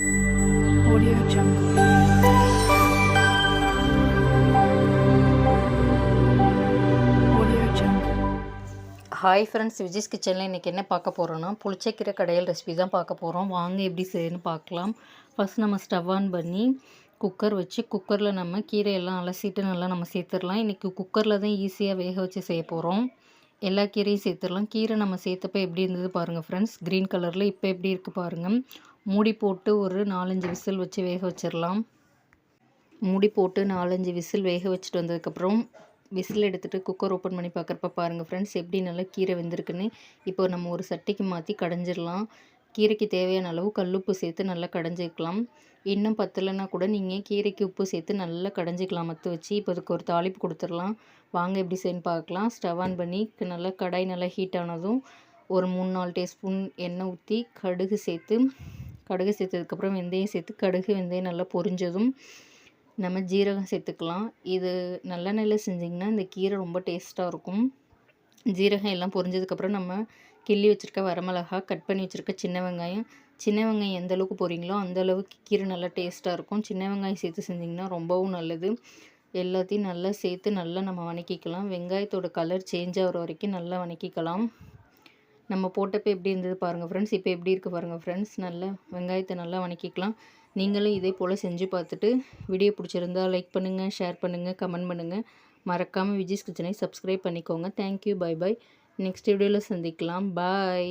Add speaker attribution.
Speaker 1: Audio Jungle.
Speaker 2: Hi friends Vijay's கிச்சனில் இன்றைக்கி என்ன பார்க்க போகிறோன்னா புளிச்சக்கீரை கடையில் ரெசிபி தான் பார்க்க போகிறோம் வாங்க எப்படி செய்யணும்னு பார்க்கலாம். ஃபஸ்ட் நம்ம ஸ்டவ் ஆன் பண்ணி குக்கர் வச்சு குக்கரில் நம்ம கீரையெல்லாம் அலசிட்டு நல்லா நம்ம சேர்த்துடலாம். இன்றைக்கி குக்கரில் தான் ஈஸியாக வேக வச்சு செய்ய போகிறோம் எல்லா கீரையும் சேர்த்துடலாம். கீரை நம்ம சேர்த்தப்ப எப்படி இருந்தது பாருங்கள் ஃப்ரெண்ட்ஸ் க்ரீன் கலரில் இப்போ எப்படி இருக்குது பாருங்கள் மூடி போட்டு ஒரு நாலஞ்சு விசில் வச்சு வேக வச்சிடலாம் மூடி போட்டு நாலஞ்சு விசில் வேக வச்சுட்டு வந்ததுக்கப்புறம் விசில் எடுத்துகிட்டு குக்கர் ஓப்பன் பண்ணி பார்க்குறப்ப பாருங்கள் ஃப்ரெண்ட்ஸ் எப்படி நல்லா கீரை வெந்திருக்குன்னு. இப்போ நம்ம ஒரு சட்டிக்கு மாற்றி கடைஞ்சிடலாம் கீரைக்கு தேவையான அளவு கல்லுப்பு சேர்த்து நல்லா கடைஞ்சிக்கலாம். இன்னும் பத்தலைன்னா கூட நீங்கள் கீரைக்கு உப்பு சேர்த்து நல்லா கடைஞ்சிக்கலாம் மற்ற வச்சு. இப்போ அதுக்கு ஒரு தாளிப்பு கொடுத்துடலாம் வாங்க எப்படி செய்யணும் பார்க்கலாம் ஸ்டவ் ஆன் பண்ணி நல்லா கடாய் நல்லா ஹீட் ஆனதும் ஒரு மூணு நாலு டீஸ்பூன் எண்ணெய் ஊற்றி கடுகு சேர்த்து கடுகு சேர்த்ததுக்கப்புறம் வெந்தயம் சேர்த்து கடுகு வெந்தயம் நல்லா பொரிஞ்சதும் நம்ம ஜீரகம் சேர்த்துக்கலாம். இது நல்லெண்ணெயில் செஞ்சிங்கன்னா இந்த கீரை ரொம்ப டேஸ்ட்டாக இருக்கும். ஜீரகம் எல்லாம் பொரிஞ்சதுக்கப்புறம் நம்ம கிள்ளி வச்சுருக்க வரமிளகா கட் பண்ணி வச்சுருக்க சின்ன வெங்காயம். சின்ன வெங்காயம் எந்த அளவுக்கு போகிறீங்களோ அந்த அளவுக்கு கீரை நல்லா டேஸ்ட்டாக இருக்கும். சின்ன வெங்காயம் சேர்த்து செஞ்சிங்கன்னா ரொம்பவும் நல்லது. எல்லாத்தையும் நல்லா சேர்த்து நல்லா நம்ம வணக்கிக்கலாம். வெங்காயத்தோட கலர் சேஞ்ச் ஆகிற வரைக்கும் நல்லா வணக்கிக்கலாம். நம்ம போட்டப்போ எப்படி இருந்தது பாருங்கள் ஃப்ரெண்ட்ஸ் இப்போ எப்படி இருக்குது பாருங்கள் ஃப்ரெண்ட்ஸ் நல்லா வெங்காயத்தை நல்லா வணக்கிக்கலாம். நீங்களும் இதே போல் செஞ்சு பார்த்துட்டு வீடியோ பிடிச்சிருந்தா லைக் பண்ணுங்கள் ஷேர் பண்ணுங்கள் கமெண்ட் பண்ணுங்கள் மறக்காமல் விஜய்ஸ் கிச்சனை சப்ஸ்கிரைப் பண்ணிக்கோங்க. தேங்க்யூ பை பாய் நெக்ஸ்ட் வீடியோவில் சந்திக்கலாம். பாய்